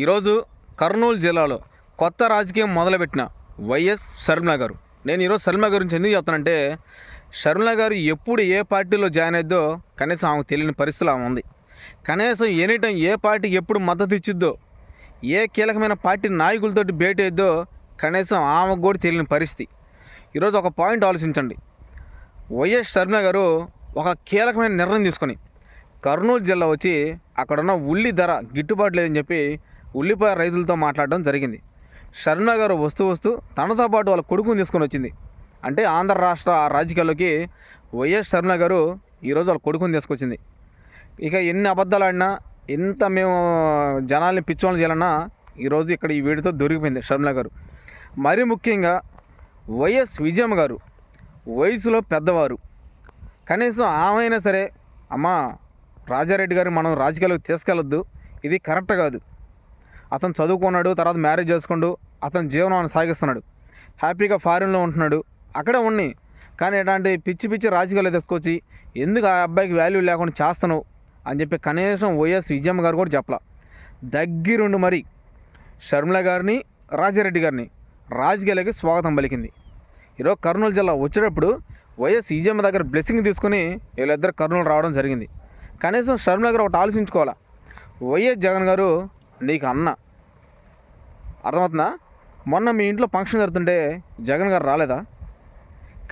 ఈరోజు కర్నూలు జిల్లాలో కొత్త రాజకీయం మొదలుపెట్టిన వైఎస్ షర్మిల గారు. నేను ఈరోజు షర్మిల గురించి ఎందుకు చెప్తానంటే షర్మిల గారు ఎప్పుడు ఏ పార్టీలో జాయిన్ అయిద్దో కనీసం ఆమెకు తెలియని పరిస్థితులు ఆమె ఉంది. కనీసం ఎనీ టైం ఏ పార్టీకి ఎప్పుడు మద్దతు ఇచ్చిద్దో ఏ కీలకమైన పార్టీ నాయకులతోటి భేటీ అయిద్దో కనీసం ఆమెకు కూడా తెలియని పరిస్థితి. ఈరోజు ఒక పాయింట్ ఆలోచించండి. వైఎస్ షర్మిల గారు ఒక కీలకమైన నిర్ణయం తీసుకొని కర్నూలు జిల్లా వచ్చి అక్కడున్న ఉల్లి ధర గిట్టుబాటు లేదని చెప్పి ఉల్లిపాయ రైతులతో మాట్లాడడం జరిగింది. షర్మిల గారు వస్తూ వస్తూ తనతో పాటు వాళ్ళ కొడుకుని తీసుకొని వచ్చింది. అంటే ఆంధ్ర రాష్ట్ర రాజకీయాల్లోకి వైఎస్ షర్మిల గారు ఈరోజు వాళ్ళ కొడుకుని తీసుకొచ్చింది. ఇక ఎన్ని అబద్ధాలు ఆడినా ఎంత మేము జనాల్ని పిచ్చోళ్ళు చేయాలన్నా ఈరోజు ఇక్కడ ఈ వీడితో దొరికిపోయింది షర్మిల గారు. మరీ ముఖ్యంగా వైఎస్ విజయమ్మ గారు వయసులో పెద్దవారు. కనీసం ఆమె అయినా సరే అమ్మా రాజారెడ్డి గారిని మనం రాజకీయాలకు తీసుకెళ్ళొద్దు. ఇది కరెక్ట్ కాదు. అతను చదువుకున్నాడు తర్వాత మ్యారేజ్ చేసుకుంటూ అతను జీవనాన్ని సాగిస్తున్నాడు. హ్యాపీగా ఫారిన్లో ఉంటున్నాడు. అక్కడే ఉన్ని కానీ ఇలాంటి పిచ్చి పిచ్చి రాజకీయాలు తీసుకొచ్చి ఎందుకు ఆ అబ్బాయికి వాల్యూ లేకుండా చేస్తాను అని చెప్పి కనీసం వైఎస్ విజయమ్మ గారు కూడా చెప్పలా. దగ్గరుండి మరి షర్మిల గారిని రాజారెడ్డి గారిని రాజకీయాలకి స్వాగతం పలికింది. ఈరోజు కర్నూలు జిల్లా వచ్చేటప్పుడు వైఎస్ విజయమ్మ దగ్గర బ్లెస్సింగ్ తీసుకుని వీళ్ళిద్దరు కర్నూలు రావడం జరిగింది. కనీసం షర్మిల గారు ఒకటి ఆలోచించుకోవాలా? వైఎస్ జగన్ గారు నీకు అన్న. అర్థమవుతుందా? మొన్న మీ ఇంట్లో ఫంక్షన్ జరుగుతుంటే జగన్ గారు రాలేదా?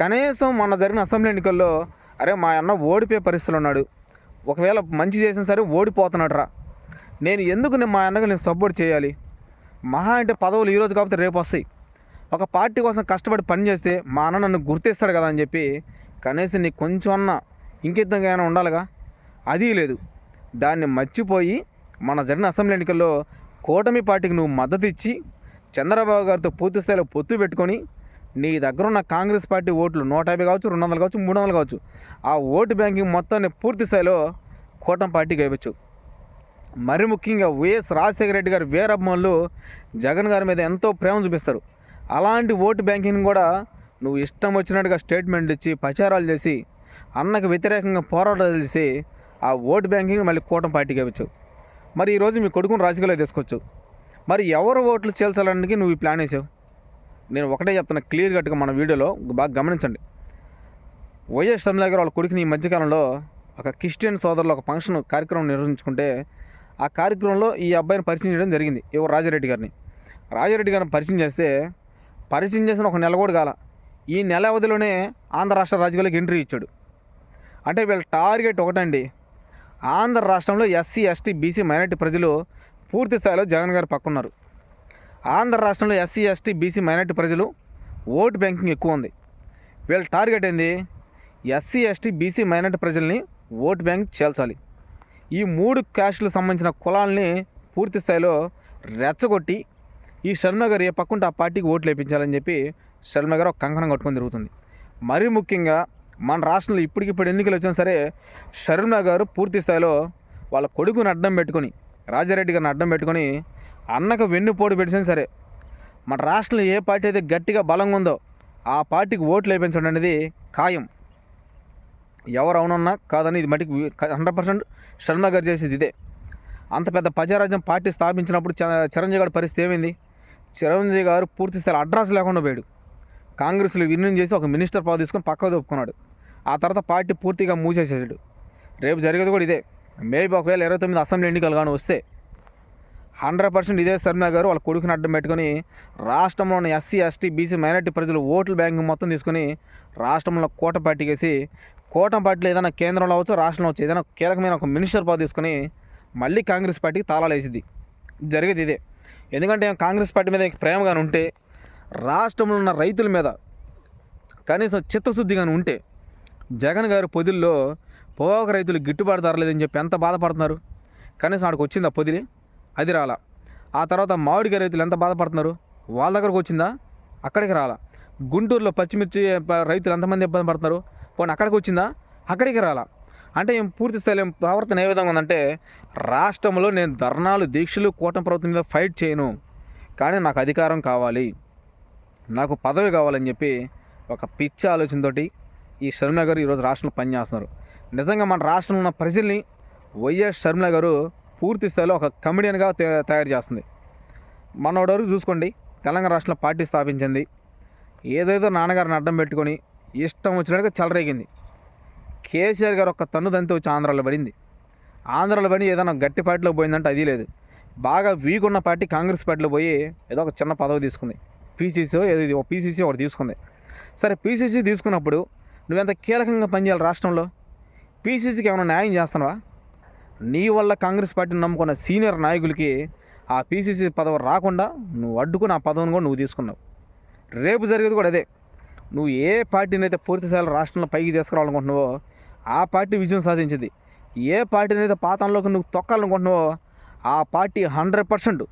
కనీసం మొన్న జరిగిన అసెంబ్లీ ఎన్నికల్లో అరే మా అన్న ఓడిపోయే పరిస్థితులు ఉన్నాడు. ఒకవేళ మంచి చేసిన సరే ఓడిపోతున్నాడు రా. నేను ఎందుకు నేను మా అన్నకు నేను సపోర్ట్ చేయాలి? మహా అంటే పదవులు ఈరోజు కాకపోతే రేపు వస్తాయి. ఒక పార్టీ కోసం కష్టపడి పని చేస్తే మా అన్న నన్ను గుర్తిస్తాడు కదా అని చెప్పి కనీసం నీకు కొంచెం అన్న ఇంకితంగా ఏమైనా ఉండాలిగా? అది లేదు. దాన్ని మర్చిపోయి మన జరిగిన అసెంబ్లీ ఎన్నికల్లో కూటమి పార్టీకి నువ్వు మద్దతు ఇచ్చి చంద్రబాబు గారితో పూర్తి స్థాయిలో పొత్తు పెట్టుకొని నీ దగ్గర ఉన్న కాంగ్రెస్ పార్టీ ఓట్లు నూట యాభై కావచ్చు రెండు వందలు కావచ్చు మూడు వందలు కావచ్చు ఆ ఓటు బ్యాంకింగ్ మొత్తాన్ని పూర్తి స్థాయిలో కూటమి పార్టీకి ఇవ్వచ్చు మరి ముఖ్యంగా వైఎస్ రాజశేఖర రెడ్డి గారి వీరభిమానులు జగన్ గారి మీద ఎంతో ప్రేమ చూపిస్తారు. అలాంటి ఓటు బ్యాంకింగ్ కూడా నువ్వు ఇష్టం వచ్చినట్టుగా స్టేట్మెంట్లు ఇచ్చి ప్రచారాలు చేసి అన్నకు వ్యతిరేకంగా పోరాటాలు చేసి ఆ ఓటు బ్యాంకింగ్ మళ్ళీ కూటమి పార్టీకి ఇవ్వచ్చు. మరి ఈరోజు మీ కొడుకుని రాజకీయాల్లో తీసుకోవచ్చు మరి ఎవరు ఓట్లు చేల్చాలనికి నువ్వు ఈ ప్లాన్ వేసావు? నేను ఒకటే చెప్తున్నా క్లియర్ కట్గా మన వీడియోలో బాగా గమనించండి. వైఎస్ షర్మిల గారు వాళ్ళ కొడుకుని ఈ మధ్యకాలంలో ఒక క్రిస్టియన్ సోదరులు ఒక ఫంక్షన్ కార్యక్రమం నిర్వహించుకుంటే ఆ కార్యక్రమంలో ఈ అబ్బాయిని పరిచయం చేయడం జరిగింది ఎవరు? రాజారెడ్డి గారిని. రాజారెడ్డి గారిని పరిచయం చేస్తే పరిచయం చేసిన ఒక నెల కూడా కాల. ఈ నెల అవధిలోనే ఆంధ్ర రాష్ట్ర రాజకీయాలకు ఎంట్రీ ఇచ్చాడు. అంటే వీళ్ళ టార్గెట్ ఒకటండి ఆంధ్ర రాష్ట్రంలో ఎస్సీ ఎస్టీ బీసీ మైనార్టీ ప్రజలు పూర్తి స్థాయిలో జగన్ గారు పక్కున్నారు ఆంధ్ర రాష్ట్రంలో ఎస్సీ ఎస్టీ బీసీ మైనార్టీ ప్రజలు ఓటు బ్యాంకింగ్ ఎక్కువ ఉంది. వీళ్ళ టార్గెట్ ఏంది? ఎస్సీ ఎస్టీ బీసీ మైనార్టీ ప్రజల్ని ఓటు బ్యాంక్ చేల్చాలి. ఈ మూడు క్యాస్టులకు సంబంధించిన కులాల్ని పూర్తి స్థాయిలో రెచ్చగొట్టి ఈ శర్మ గారు ఏ పక్కుంటే ఆ పార్టీకి ఓట్లు వేయించాలని చెప్పి శర్మ గారు ఒక కంకణం కట్టుకొని తిరుగుతుంది. మరీ ముఖ్యంగా మన రాష్ట్రంలో ఇప్పటికిప్పుడు ఎన్నికలు వచ్చినా సరే షర్మిల గారు పూర్తి స్థాయిలో వాళ్ళ కొడుకుని అడ్డం పెట్టుకొని రాజారెడ్డి గారిని అడ్డం పెట్టుకొని అన్నకు వెన్నుపోటు పెట్టినా సరే మన రాష్ట్రంలో ఏ పార్టీ అయితే గట్టిగా బలంగా ఉందో ఆ పార్టీకి ఓట్లు వేయించడం అనేది ఖాయం. ఎవరు అవునన్నా కాదని ఇది మటుకు హండ్రెడ్ పర్సెంట్ శర్మ గారు చేసేది ఇదే. అంత పెద్ద ప్రజారాజ్యం పార్టీ స్థాపించినప్పుడు చిరంజీవి గారి పరిస్థితి ఏమైంది? చిరంజీవి గారు పూర్తి స్థాయి అడ్రస్ లేకుండా పోయాడు. కాంగ్రెస్లో విలీనం చేసి ఒక మినిస్టర్ పదవి తీసుకొని పక్కకు దొప్పుకున్నాడు. ఆ తర్వాత పార్టీ పూర్తిగా మూసేసేసాడు. రేపు జరిగేది కూడా ఇదే. మేబీ ఒకవేళ ఇరవై తొమ్మిది అసెంబ్లీ ఎన్నికలు కానీ వస్తే హండ్రెడ్ పర్సెంట్ ఇదే శర్మ గారు వాళ్ళ కొడుకుని అడ్డం పెట్టుకొని ఉన్న ఎస్సీ ఎస్టీ బీసీ మైనార్టీ ప్రజలు ఓట్ల బ్యాంక్ మొత్తం తీసుకొని రాష్ట్రంలో కోట పార్టీకి వేసి కోటం పార్టీలో ఏదైనా కేంద్రంలో అవచ్చు రాష్ట్రంలో అవచ్చు ఏదైనా కీలకమైన ఒక మినిస్టర్ పదవి తీసుకొని మళ్ళీ కాంగ్రెస్ పార్టీకి తాళాలు వేసిద్ది. జరిగేది ఇదే. ఎందుకంటే కాంగ్రెస్ పార్టీ మీద ప్రేమగానే ఉంటే రాష్ట్రంలో ఉన్న రైతుల మీద కనీసం చిత్తశుద్ధిగానే ఉంటే జగన్ గారు పొదిల్లో పొగాకు రైతులు గిట్టుబాటు ధరలేదని చెప్పి ఎంత బాధపడుతున్నారు? కనీసం ఆడికి వచ్చిందా పొదిలి? అది రాలా. ఆ తర్వాత మామిడికాయ రైతులు ఎంత బాధపడుతున్నారు? వాళ్ళ దగ్గరకు వచ్చిందా? అక్కడికి రాలా. గుంటూరులో పచ్చిమిర్చి రైతులు ఎంతమంది ఇబ్బంది పడుతున్నారు? పోనీ అక్కడికి వచ్చిందా? అక్కడికి రాలా. అంటే ఏం పూర్తి స్థాయిలో ప్రవర్తన ఏ విధంగా ఉందంటే రాష్ట్రంలో నేను ధర్నాలు దీక్షలు కూటమి ప్రభుత్వం మీద ఫైట్ చేయను. కానీ నాకు అధికారం కావాలి. నాకు పదవి కావాలని చెప్పి ఒక పిచ్చి ఆలోచనతోటి ఈ షర్మిల గారు ఈరోజు రాష్ట్రంలో పనిచేస్తున్నారు నిజంగా మన రాష్ట్రంలో ఉన్న ప్రజల్ని వైఎస్ షర్మిల గారు పూర్తి స్థాయిలో ఒక కమెడియన్గా తయారు చేస్తుంది. మనోడరు చూసుకోండి తెలంగాణ రాష్ట్రంలో పార్టీ స్థాపించింది. ఏదేదో నాన్నగారిని అడ్డం పెట్టుకొని ఇష్టం వచ్చినట్టుగా చెలరేగింది. కేసీఆర్ గారు ఒక తన్ను దంతి వచ్చి ఆంధ్రాలో పడింది. ఆంధ్రాలో పడి ఏదైనా గట్టి పార్టీలో పోయిందంటే అది లేదు. బాగా వీక్ ఉన్న పార్టీ కాంగ్రెస్ పార్టీలో పోయి ఏదో ఒక చిన్న పదవి తీసుకుంది. పీసీసీ ఇది? ఒక పీసీసీ ఒకటి తీసుకుంది. సరే పీసీసీ తీసుకున్నప్పుడు నువ్వెంత కీలకంగా పనిచేయాలి రాష్ట్రంలో? పీసీసీకి ఏమైనా న్యాయం చేస్తున్నావా నీ వల్ల కాంగ్రెస్ పార్టీని నమ్ముకున్న సీనియర్ నాయకులకి ఆ పీసీసీ పదవి రాకుండా నువ్వు అడ్డుకుని ఆ పదవిని కూడా నువ్వు తీసుకున్నావు. రేపు జరిగేది కూడా అదే. నువ్వు ఏ పార్టీని అయితే పూర్తి రాష్ట్రంలో పైకి తీసుకురావాలనుకుంటున్నావో ఆ పార్టీ విజయం సాధించింది. ఏ పార్టీని అయితే పాతంలోకి నువ్వు తొక్కాలనుకుంటున్నావో ఆ పార్టీ హండ్రెడ్ పర్సెంట్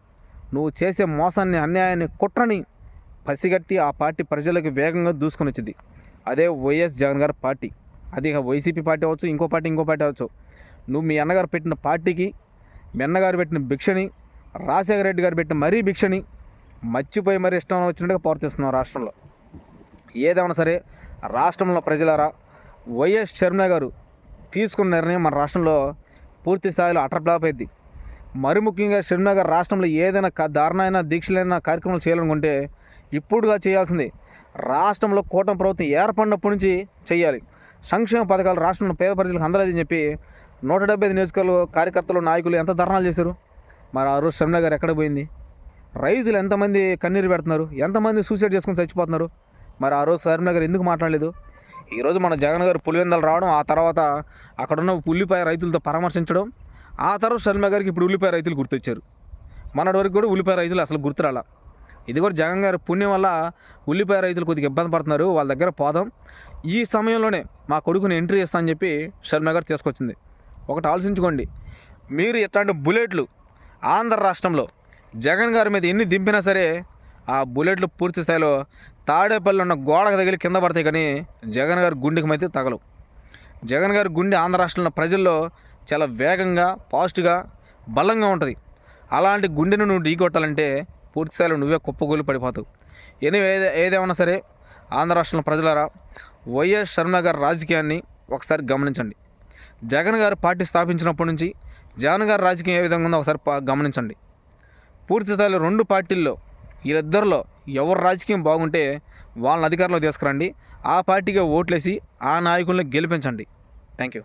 నువ్వు చేసే మోసాన్ని అన్యాయాన్ని కుట్రని పసిగట్టి ఆ పార్టీ ప్రజలకు వేగంగా దూసుకొని వచ్చింది. అదే వైఎస్ జగన్ గారి పార్టీ. అది వైసీపీ పార్టీ అవ్వచ్చు ఇంకో పార్టీ ఇంకో పార్టీ అవ్వచ్చు. నువ్వు మీ అన్నగారు పెట్టిన పార్టీకి మీ అన్నగారు పెట్టిన భిక్షని రాజశేఖర రెడ్డి గారు పెట్టిన మరీ భిక్షని మర్చిపోయి మరీ ఇష్టం వచ్చినట్టుగా ప్రవర్తిస్తున్నావు రాష్ట్రంలో. ఏదేమైనా సరే రాష్ట్రంలో ప్రజలారా వైఎస్ షర్మిల గారు తీసుకున్న నిర్ణయం మన రాష్ట్రంలో పూర్తి స్థాయిలో అటర్ప్లాప్ అయింది. మరి ముఖ్యంగా షర్మిల గారు రాష్ట్రంలో ఏదైనా క- దారుణమైన దీక్షలైన కార్యక్రమాలు చేయాలనుకుంటే ఇప్పుడుగా చేయాల్సింది రాష్ట్రంలో కూటమి ప్రభుత్వం ఏర్పడినప్పటి నుంచి చేయాలి. సంక్షేమ పథకాలు రాష్ట్రంలో పేద ప్రజలకు అందలేదని చెప్పి నూట డెబ్బై ఐదు నియోజకవర్గాలు కార్యకర్తలు నాయకులు ఎంత ధర్నాలు చేశారు? మరి ఆ రోజు షర్మిల గారు ఎక్కడ పోయింది? రైతులు ఎంతమంది కన్నీరు పెడుతున్నారు? ఎంతమంది సూసైడ్ చేసుకుని చచ్చిపోతున్నారు? మరి ఆ రోజు షర్మిల గారు ఎందుకు మాట్లాడలేదు? ఈరోజు మన జగన్ గారు పులివెందలు రావడం ఆ తర్వాత అక్కడున్న ఉల్లిపాయ రైతులతో పరామర్శించడం ఆ తర్వాత షర్మిల గారికి ఇప్పుడు ఉల్లిపాయ రైతులు గుర్తొచ్చారు. మొన్నటి వరకు కూడా ఉల్లిపాయ రైతులు అసలు గుర్తురాలా. ఇది కూడా జగన్ గారి పుణ్యం వల్ల ఉల్లిపాయ రైతులు కొద్దిగా ఇబ్బంది పడుతున్నారు. వాళ్ళ దగ్గర పోదాం. ఈ సమయంలోనే మా కొడుకుని ఎంట్రీ ఇస్తానని చెప్పి శర్మ గారు తీసుకొచ్చింది. ఒకటి ఆలోచించుకోండి. మీరు ఎట్లాంటి బుల్లెట్లు ఆంధ్ర రాష్ట్రంలో జగన్ గారి మీద ఎన్ని దింపినా సరే ఆ బుల్లెట్లు పూర్తి స్థాయిలో తాడేపల్లి ఉన్న గోడకు తగిలి కింద పడతాయి కానీ జగన్ గారి గుండెకి అయితే తగలవు. జగన్ గారి గుండె ఆంధ్ర రాష్ట్రంలో ప్రజల్లో చాలా వేగంగా పాజిటివ్గా బలంగా ఉంటుంది. అలాంటి గుండెను నువ్వు ఢీకొట్టాలంటే పూర్తిస్థాయిలో నువ్వే కుప్పగూలి పడిపోతావు. ఎనివే ఏదే ఏదేమన్నా సరే ఆంధ్ర రాష్ట్రంలో ప్రజలారా వైఎస్ శర్మ గారి రాజకీయాన్ని ఒకసారి గమనించండి. జగన్ గారు పార్టీ స్థాపించినప్పటి నుంచి జగన్ గారి రాజకీయం ఏ విధంగా ఉందో ఒకసారి గమనించండి. పూర్తి స్థాయిలో రెండు పార్టీల్లో వీళ్ళిద్దరిలో ఎవరు రాజకీయం బాగుంటే వాళ్ళని అధికారంలో తీసుకురండి. ఆ పార్టీకి ఓట్లేసి ఆ నాయకుల్ని గెలిపించండి. Thank you